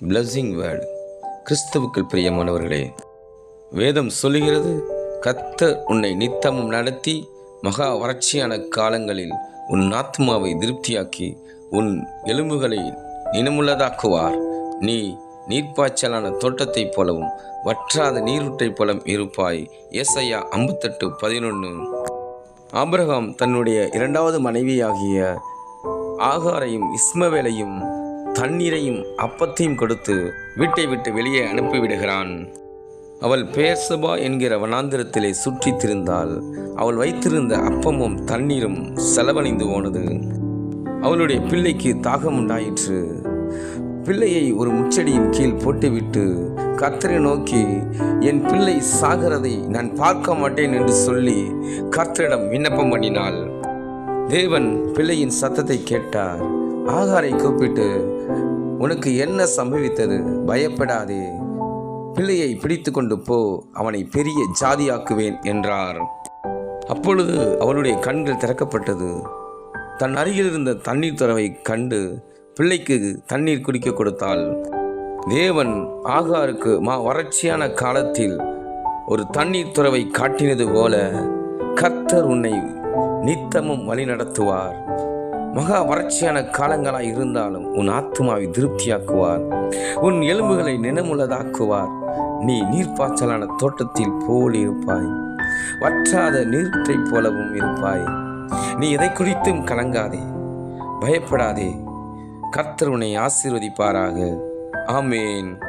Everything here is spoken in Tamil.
blessing வேர்டு கிறிஸ்துவுக்குள் பிரியமானவர்களே வேதம் சொல்லுகிறது கத்த உன்னை நித்தமும் நடத்தி மகா வறட்சியான காலங்களில் உன் ஆத்மாவை திருப்தியாக்கி உன் எலும்புகளை நினமுள்ளதாக்குவார் நீ நீர்ப்பாய்ச்சலான தோட்டத்தைப் போலவும் வற்றாத நீரூற்றைப் போலவும் இருப்பாய். ஏசையா ஐம்பத்தெட்டு பதினொன்று ஆபிரகாம் தன்னுடைய இரண்டாவது மனைவியாகிய ஆகாரையும் இஸ்மவேலையும் தண்ணீரையும் அப்பத்தையும் கொடுத்து வீட்டை விட்டு வெளியே அனுப்பிவிடுகிறான். அவள் பேர்சபா என்கிற வனாந்திரத்திலே சுற்றி திரிந்தால் அவள் வைத்திருந்த அப்பமும் தண்ணீரும் செலவழிந்து போனது. அவளுடைய பிள்ளைக்கு தாகம் உண்டாயிற்று. பிள்ளையை ஒரு முச்சடியின் கீழ் போட்டுவிட்டு கர்த்தரை நோக்கி என் பிள்ளை சாகிறதை நான் பார்க்க மாட்டேன் என்று சொல்லி கர்த்தரிடம் விண்ணப்பம் பண்ணினாள். தேவன் பிள்ளையின் சத்தத்தை கேட்டார். ஆகாரை கூப்பிட்டு உனக்கு என்ன சம்பவித்தது? பயப்படாதே. பிள்ளையை பிடித்து கொண்டு போ. அவனை பெரிய ஜாதியாக்குவேன் என்றார். அப்பொழுது அவளுடைய கண்கள் திறக்கப்பட்டது. தன் அருகில் இருந்த தண்ணீர் துறவை கண்டு பிள்ளைக்கு தண்ணீர் குடிக்க கொடுத்தாள். தேவன் ஆகாருக்கு மா வறட்சியான காலத்தில் ஒரு தண்ணீர் துறவை காட்டினது போல கர்த்தர் உன்னை நித்தமும் வழி நடத்துவார் மகா வறட்சியான காலங்களாய் இருந்தாலும் உன் ஆத்மாவை திருப்தியாக்குவார். உன் எலும்புகளை நினமுள்ளதாக்குவார் நீ நீர்ப்பாய்ச்சலான தோட்டத்தில் போல் இருப்பாய். வற்றாத நீர்த்தைப் போலவும் இருப்பாய். நீ எதை குறித்தும் கலங்காதே. பயப்படாதே. கர்த்தர் உன்னை ஆசீர்வதிப்பாராக. ஆமேன்.